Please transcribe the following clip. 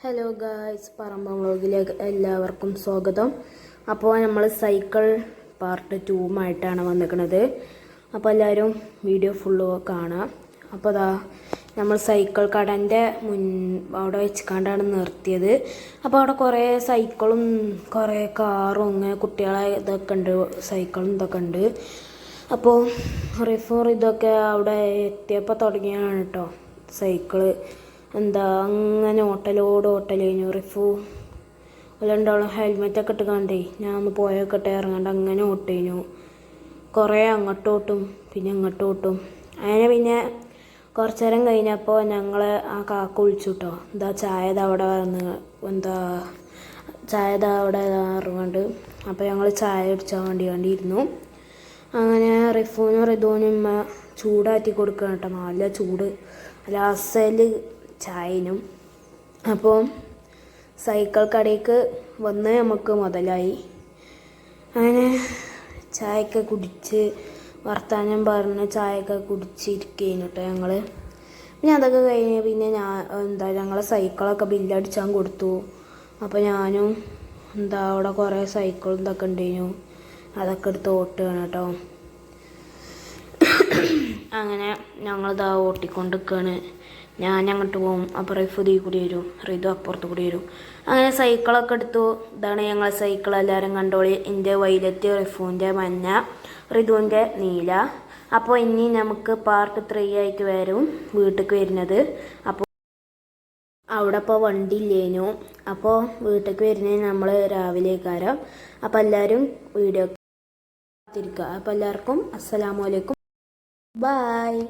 Hello guys പറമ്പ വ്ളോഗിലേക്ക് എല്ലാവർക്കും സ്വാഗതം. അപ്പോൾ നമ്മൾ സൈക്കിൾ പാർട്ട് ടൂമായിട്ടാണ് വന്നിരിക്കുന്നത് അപ്പോൾ എല്ലാവരും വീഡിയോ ഫുള്ള് കാണാം. അപ്പോൾ അതാ നമ്മൾ സൈക്കിൾ കടന്റെ മുൻ അവിടെ വെച്ചുകൊണ്ടാണ് നിർത്തിയത്. അപ്പോൾ അവിടെ കുറേ സൈക്കിളും കുറേ കാറും അങ്ങനെ കുട്ടികളെ ഇതൊക്കെ ഉണ്ട് സൈക്കിളും ഇതൊക്കെ ഉണ്ട്. അപ്പോൾ റിഫോർ ഇതൊക്കെ അവിടെ എത്തിയപ്പോൾ തുടങ്ങിയാണ് കേട്ടോ സൈക്കിൾ എന്താ അങ്ങനെ ഓട്ടലോട് ഓട്ടൽ കഴിഞ്ഞു റിഫു. രണ്ടാളും ഹെൽമെറ്റൊക്കെ ഇട്ട് കണ്ടേ ഞാൻ ഒന്ന് പോയൊക്കെ ഇറങ്ങാണ്ട് അങ്ങനെ ഓട്ടേനു. കുറേ അങ്ങോട്ടും ഓട്ടും പിന്നെ ഇങ്ങോട്ടും ഓട്ടും അങ്ങനെ പിന്നെ കുറച്ച് നേരം കഴിഞ്ഞപ്പോൾ ഞങ്ങൾ ആ കാക്ക വിളിച്ചു കേട്ടോ എന്താ ചായ അവിടെ വന്ന് എന്താ ചായ അവിടെ ഇറങ്ങാണ്ട് അപ്പോൾ ഞങ്ങൾ ചായ കുടിച്ചാൽ വേണ്ടി വേണ്ടിയിരുന്നു അങ്ങനെ റിഫൂനും ഉമ്മ ചൂടാറ്റി കൊടുക്കണം കേട്ടോ നല്ല ചൂട്. അല്ല അസൽ ചായനും. അപ്പോൾ സൈക്കിൾ കടയ്ക്ക് വന്ന് നമുക്ക് മുതലായി. അങ്ങനെ ചായയൊക്കെ കുടിച്ച് വർത്താനം പറഞ്ഞ് ചായയൊക്കെ കുടിച്ചിരിക്കുകയാണ് കേട്ടോ ഞങ്ങൾ പിന്നെ അതൊക്കെ കഴിഞ്ഞ് പിന്നെ ഞാൻ എന്താ ഞങ്ങളെ സൈക്കിളൊക്കെ ബില്ലടിച്ചാൻ കൊടുത്തു. അപ്പോൾ ഞാനും എന്താ അവിടെ കുറേ സൈക്കിളും ഇതൊക്കെ ഉണ്ടായിരുന്നു അതൊക്കെ എടുത്ത് ഓട്ടുകയാണ് കേട്ടോ അങ്ങനെ ഞങ്ങളിതാ ഓട്ടിക്കൊണ്ടിരിക്കുകയാണ് ഞാൻ അങ്ങോട്ട് പോകും അപ്പോൾ റിഫുദി കൂടി വരും. റിതു അപ്പുറത്ത് കൂടി വരും. അങ്ങനെ സൈക്കിളൊക്കെ എടുത്തു. ഇതാണ് ഞങ്ങൾ സൈക്കിൾ. എല്ലാവരും കണ്ടോളി. എന്റെ വൈലറ്റ് റിഫുവിന്റെ മഞ്ഞ റിതുവിന്റെ നീല. അപ്പോൾ ഇനി നമുക്ക് പാർട്ട് ത്രീ ആയിട്ട് വരും വീട്ടിലേക്ക് വരുന്നത്. അപ്പോൾ അവിടെ ഇപ്പോൾ വണ്ടി ഇല്ലേനു. അപ്പോൾ വീട്ടിലേക്ക് വരുന്നത് നമ്മൾ രാവിലെ കാരം അപ്പോൾ എല്ലാവരും വീഡിയോ കാത്തിരിക്കുക അപ്പോൾ എല്ലാവർക്കും അസ്സലാമു Bye.